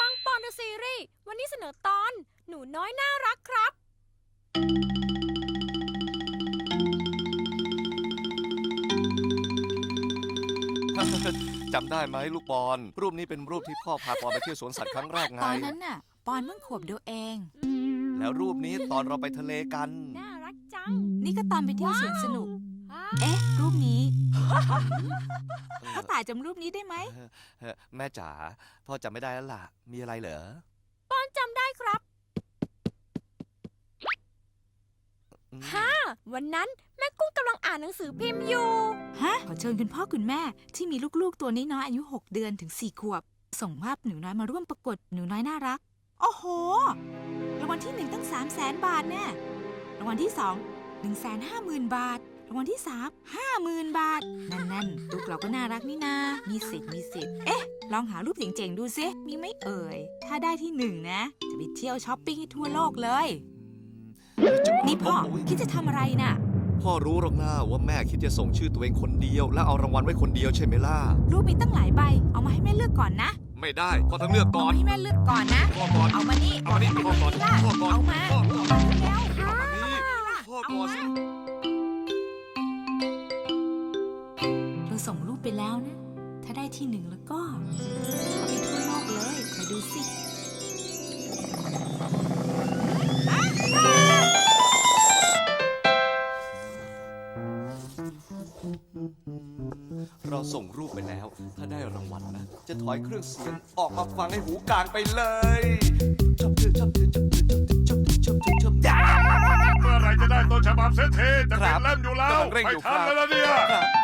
ปังปอนเดอะซีรีส์วันนี้เสนอตอน หนูน้อยน่ารักครับ จำได้ไหมลูกบอลรูปนี้เป็นรูปที่พ่อพาปอนไปเที่ยวสวนสัตว์ครั้งแรกไง ตอนนั้นน่ะ ปอนเพิ่งขวบเดียวเอง แล้วรูปนี้ตอนเราไปทะเลกัน น่ารักจัง นี่ก็ตอนไปเที่ยวสวนสนุกว้าว เอ๊ะ รูปนี้เอพ่ออตายจำรูปนี้ได้ไหม เออแม่จ๋าพ่อจำไม่ได้แล้วล่ะ มีอะไรเหรอปอนจำได้ครับอืมฮ่าวันนั้นแม่กุ้งกำลังอ่านหนังสือพิมพ์อยู่ ฮะ ขอเชิญคุณพ่อคุณแม่ที่มีลูกๆตัวน้อยๆอายุ 6 เดือนถึง 4 ขวบ ส่งภาพหนูน้อยมาร่วมประกวดหนูน้อยน่ารัก โอ้โห รางวัลที่ 1 ตั้ง 3 0 0แสนบาทแน่ รางวัลที่ 2 1 5 0 0 0 0 บาท รางวัลที่3 50,000บาท นั่นๆลูกเราก็น่ารักนี่นา มีสิทธิ์มีสิทธิ์ เอ๊ะ ลองหารูปเจ๋งๆดูซิมีไหม่เอ่ย ถ้าได้ที่หนึ่งนะ จะไปเที่ยวช้อปปิ้งให้ทั่วโลกเลยอืมจะนี่พ่อโยคิดจะทำอะไรน่ะ พ่อรู้หรอกนะว่าแม่คิดจะส่งชื่อตัวเองคนเดียว แล้วเอารางวัลไว้คนเดียวใช่ไหมล่ะ รูปมีตั้งหลายใบ เอามาให้แม่เลือกก่อนนะ ไม่ได้พ่อต้องเลือกเอาก่อนมาให้แม่เลือกก่อนนะ พ่อก่อน เอามานี่เอามานี่พ่อก่อนล่ะพ่อก่อนเอามาพ่อเอามาแล้วเอามานี่พ่อเอาก่อนมา ไปแล้วนะ ถ้าได้ที่หนึ่งแล้วก็เอาไปทั่วโลกเลยคอยดูสิเราส่งรูปไปแล้ว ถ้าได้รางวัลนะ จะถอยเครื่องเสียงออกมาฟังให้หูกลางไปเลยชอบเธอชอบเธอชอบเธอชอบเธอชอบเธอชอบเธอชอบเธอเมื่อไหรจะได้ต้นฉบับเสียทีจะครัติบดเล่มอยู่แล้วกำลังเร่งไม่อยู่ทันครับแล้วนะเนี่ย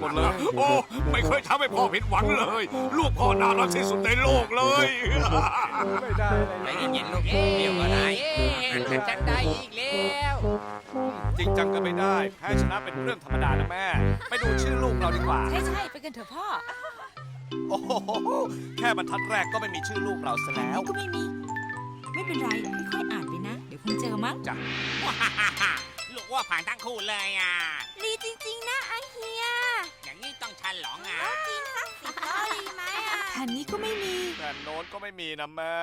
หมดเลย โอ้ ไม่เคยทำให้พ่อผิดหวังเลย ลูกพ่อน่ารักที่สุดในโลกเลยใจเย็นๆลูกเดี๋ยวก็ได้ฉันได้อีกแล้วจริงจังก็ไม่ได้ แพ้ชนะเป็นเรื่องธรรมดานะแม่ ไปดูชื่อลูกเราดีกว่า ใช่ใช่ไปกันเถอะพ่อ โอ้โหแค่บรรทัดแรกก็ไม่มีชื่อลูกเราซะแล้ว ก็ไม่มี ไม่เป็นไรค่อยๆอ่านไปนะ เดี๋ยวคงเจอมั้งลู กว่าผ่านทั้งคู่เลยอะดีจริง ๆ นะอาเฮียอย่างนี้ต้องฉลองอะ กินสักสิบร้อยดีไหมอะแผ่นนี้ก็ไม่มี แผ่นโน้นก็ไม่มีนะแม่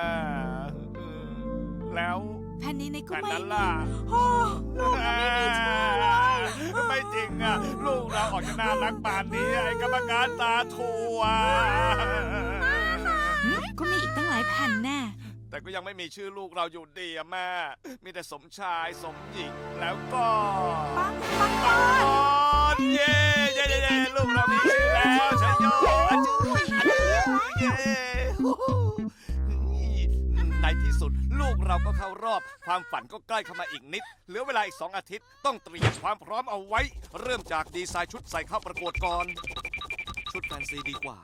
อืมแล้วแผ่นนี้ในก็แผ่นไม่นั้นมีล่ะโอ้ลูกไม่มีชื่อเลย ไม่จริงอะ ลูกเราออกจะน่ารักป่านนี้ไอ้กรรมการตาถั่ว ก็มีอีกตั้งหลายแผ่นแน่ แต่ก็ยังไม่มีชื่อลูกเราอยู่ดีอะแม่ มีแต่สมชายสมหญิงแล้วก็ปังปังปอนเย้เย้เย้เย้ลูกเรามีชื่อแล้วชัยโยอันจืออันจือเย้ฮู้ฮู้ในที่สุดลูกเราก็เข้ารอบ ความฝันก็ใกล้เข้ามาอีกนิด เหลือเวลาอีก 2 อาทิตย์ ต้องเตรียมความพร้อมเอาไว้ เริ่มจากดีไซน์ชุดใส่เข้าประกวดก่อน ชุดแฟนซีดีกว่า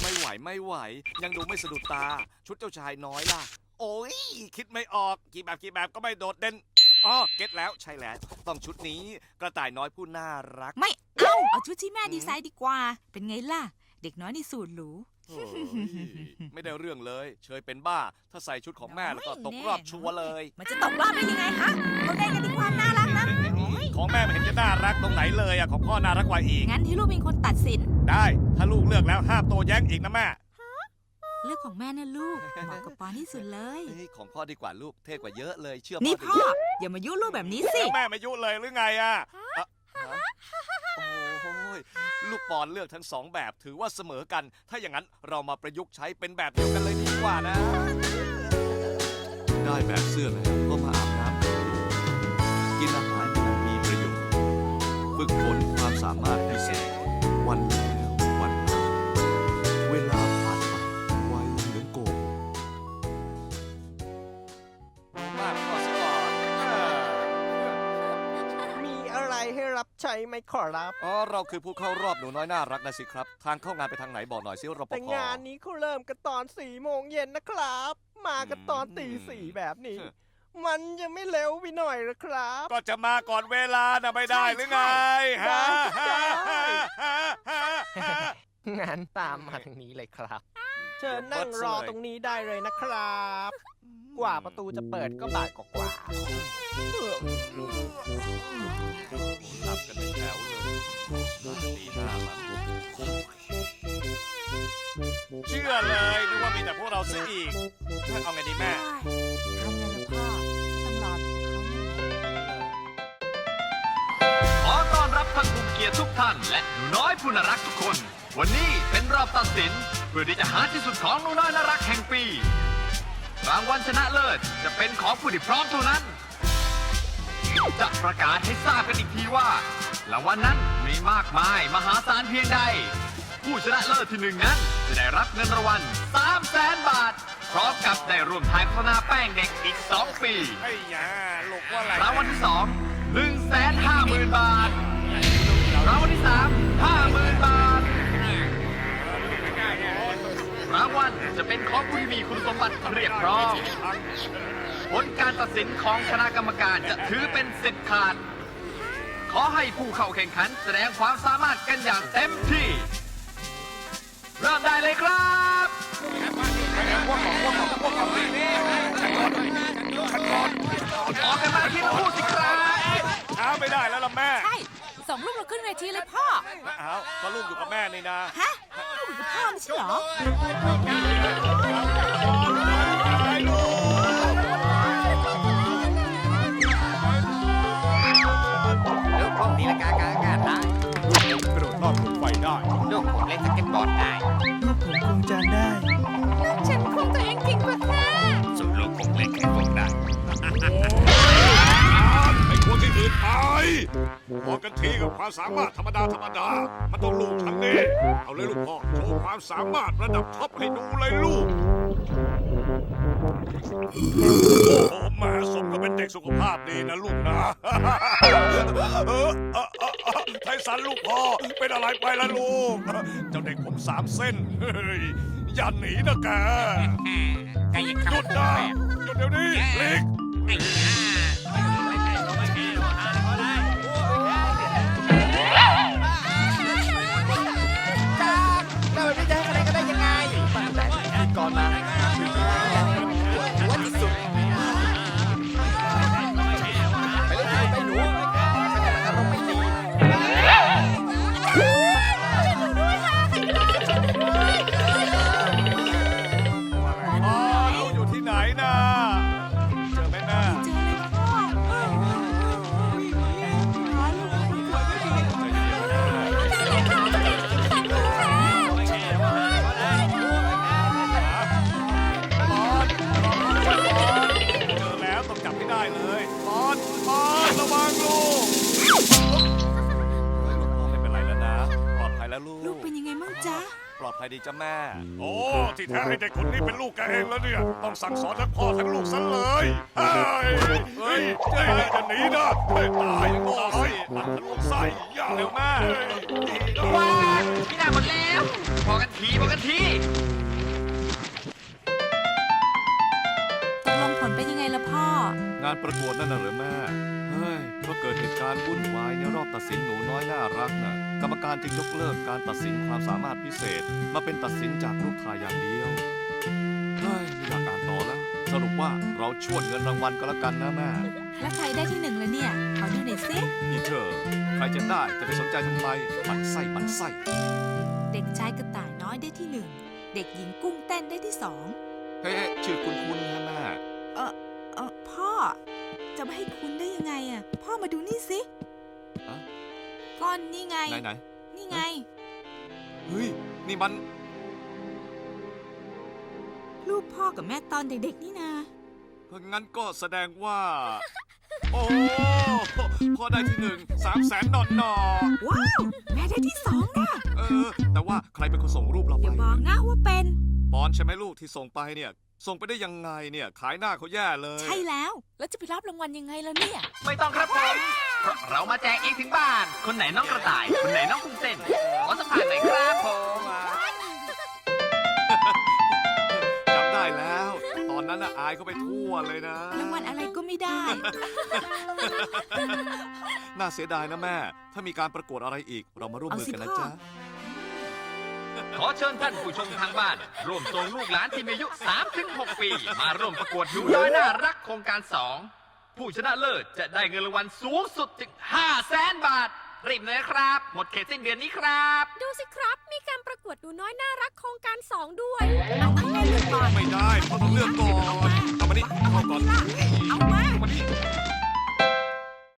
ไม่ไหวไม่ไหว ยังดูไม่สะดุดตา ชุดเจ้าชายน้อยล่ะ โอ้ยคิดไม่ออกกี่แบบกี่แบบก็ไม่โดดเด่นอ๋อเก็ตแล้วใช่แล้ว ต้องชุดนี้กระต่ายน้อยผู้น่ารัก ไม่เอาเอาชุดที่แม่ดีไซน์ดีกว่า เป็นไงล่ะ เด็กน้อยในสูตรหรู โอ้ยไม่ได้เรื่องเลย เชยเป็นบ้า ถ้าใส่ชุดของแม่แล้วก็ตกรอบชัวร์เลย มันจะตกรอบได้ยังไงคะเราได้กันที่ความน่ารักนะของแม่ไม่เห็นจะน่ารักตรงไหนเลยอะของพ่อน่ารักกว่าอีก งั้นที่ลูกเป็นคนตัดสิน ได้ ถ้าลูกเลือกแล้วห้ามโตแย้งอีกนะแม่ เลือกของแม่นะลูกเหมาะกับปอนที่สุดเลย เฮ้ยของพ่อดีกว่าลูกเท่กว่าเยอะเลย เชื่อนี่ดิพ่ออย่ามายุ่งลูกแบบนี้สิแล้วแม่ไม่ยุเลยหรือไงอะอะฮะโอ้ยลูกปอนเลือกทั้งสองแบบถือว่าเสมอกัน ถ้าอย่างนั้นเรามาประยุกต์ใช้เป็นแบบเดียวกันเลยดีกว่านะ ได้แบบเสื้อแล้วก็มาอาบน้ำแต่งตัวกินอาหารที่มันมีประโยชน์ฝึกฝนความสามารถพิเศษวันแล้ว ให้รับใช้ไหมขอรับ อ๋อเราคือผู้เข้ารอบหนูน้อยน่ารักนะสิครับ ทางเข้างานไปทางไหนบอกหน่อยสิรปภ แต่งานนี้เขาเริ่มกันตอนสี่โมงเย็นนะครับ มากันตอนตีสี่แบบนี้ มันจะไม่เร็วไปหน่อยเหรอครับ ก็จะมาก่อนเวลานะไม่ได้หรือไงใช่ฮะได้ งั้นตามมาทางนี้เลยครับ เชิญนั่งรอตรงนี้ได้เลยนะครับ กว่าประตูจะเปิดก็บ่ายกว่าๆ ชื่อเลยนึกว่ามีแต่พวกเราซะอีกเอาไงดีแม่ ทำไงล่ะพ่อ ก็ต้องรอดูเขาเนี่ย ขอต้อนรับท่านผู้เกียรติทุกท่านและหนูน้อยผู้น่ารักทุกคน วันนี้เป็นรอบตัดสิน เพื่อที่จะหาที่สุดของหนูน้อยน่ารักแห่งปีรางวัลชนะเลิศจะเป็นของผู้ที่พร้อมเท่านั้น จะประกาศให้ทราบกันอีกทีว่ารางวัลนั้นมีมากมายมหาศาลเพียงใด ผู้ชนะเลิศที่หนึ่งนั้น จะได้รับเงินรางวัล3 0 0แสนบาท พร้อมกับได้ร่วมถ่ายโฆษณาแป้งเด็กอีก 2 ปีไอ้ยาลูกว่าอะไรรางวัลที่สองหนึ่งแสนห้าหมื่นบาทรางวัลที่สามห้าหมื่นบาท รางวัลจะเป็นของผู้ที่มีคุณสมบัติเรียบพร้อมผลการตัดสินของคณะกรรมการจะถือเป็นสิทธิ์ขาด ขอให้ผู้เข้าแข่งขันแสดงความสามารถกันอย่างเต็มที่ เริ่มได้เลยครับออกกันมาที่คู่สิครับช้าไม่ได้แล้วล่ะแม่ใช่ส่งลูกเราขึ้นเวทีเลยพ่ออ้าวก็ลูกอยู่กับแม่นี่นะ ฮะลูกอยู่กับพ่อไม่ใช่เหรอ ไฟได้ ลูกผมเล่นสเก็ตบอร์ดได้ฉันคงตัวเองเก่งกว่าค่ะส่วนลูกผมเล่นแค่พวกได้ไอ้คนที่อื่นไปพอกันทีกับความสามารถธรรมดาธรรมดา มันต้องลูกฉันนี่เอาเลยลูกพ่อโชว์ความสามารถระดับท็อปให้ดูเลยลูกโอ้โห แม่สมก็เป็นเด็กสุขภาพดีนะลูกนะเออเออเออเออไทสันลูกพ่อเป็นอะไรไปล่ะลูก เจ้าเด็กผมสามเส้นเฮ้ยอย่าหนีนะแก ไก่ยังหยุขัดบนะหยุดเดี๋ยวนี้ลิก ไอ้ยา บอลบอลระวังลูกไม่เป็นไรแล้วนะ ปลอดภัยแล้วลูลูกกเป็นยังไงบ้างจ๊ะ ปลอดภัยดีจ้ะแม่ โอ้ที่แท้ไอ้เด็กคนนี้เป็นลูกแกเองแล้วเนี่ย ต้องสั่งสอนทั้งพ่อทั้งลูกซะเลยเฮ้ยเฮ้ยเฮ้ยจะหนีนะเฮ้ยตายตายตัดทะลุไส้อย่าเร็วแม่ว้าพี่นาหมดแล้วพอกันทีพอกันที งานประกวดนั่นน่ะเหรือแม่ เฮ้ยเพราะเกิดเหตุการณ์วุ่นวายในรอบตัดสินหนูน้อยน่ารักน่ะ กรรมการจึงยกเลิกการตัดสินความสามารถพิเศษ มาเป็นตัดสินจากรูปถ่ายอย่างเดียว เฮ้ยไม่อยากอ่านต่อแล้ว สรุปว่าเราชวดเงินรางวัลก็แล้วกันนะแม่ แล้วใครได้ที่หนึ่งแล้วเนี่ย ขอดูหน่อยสิ นี่เธอ ใครจะได้จะไปสนใจทำไมหมันไส้หมันไส้ เด็กชายกระต่ายน้อยได้ที่หนึ่ง เด็กหญิงกุ้งเต้นได้ที่สอง เฮ้ยชื่อคุณคุณฮะแม่ เออเออพ่อ จะไม่ให้คุณได้ยังไงอะ พ่อมาดูนี่สิอะ ก้อนนี่ไง ไหนไหนนี่ไงเฮ้ย นี่มัน รูปพ่อกับแม่ตอนเด็กๆนี่นางั้นก็แสดงว่า โอ้พ่อได้ที่หนึ่งสามแสนนอนนอว้าว แม่ได้ที่สองนะเออ แต่ว่าใครเป็นคนส่งรูปเราอไปย่าบอกนะว่าเป็น ปอนใช่ไหมลูกที่ส่งไปเนี่ย ส่งไปได้ยังไงเนี่ยขายหน้าเขาแย่เลยใช่แล้ว แล้วจะไปรับรางวัลยังไงล่ะเนี่ย ไม่ต้องครับผมเพราะเรามาแจกเองถึงบ้าน คนไหนน้องกระต่าย คนไหนน้องกุ้งเต้นขอสัมภาษณ์หน่อยครับผมจำได้แล้ว ตอนนั้นน่ะอายเขาไปทั่วเลยนะ รางวัลอะไรก็ไม่ได้ น่าเสียดายนะแม่ ถ้ามีการประกวดอะไรอีก เรามาร่วมมือกันนะเอาสิพ่อจ๊ะ ขอเชิญท่านผู้ชมทางบ้าน ร่วมส่งลูกหลานที่มีอายุ 3-6 ปี มาร่วมประกวดหนูน้อยน่ารักโครงการ 2 ผู้ชนะเลิศจะได้เงินรางวัลสูงสุดถึง5แสนบาท รีบเลยนะครับ หมดเขตสิ้นเดือนนี้ครับ ดูสิครับ มีการประกวดหนูน้อยน่ารักโครงการสองด้วยไม่ได้เพราะต้องเลือกก่อนเอามานี่เข้าก่อน เอามาเอามานี่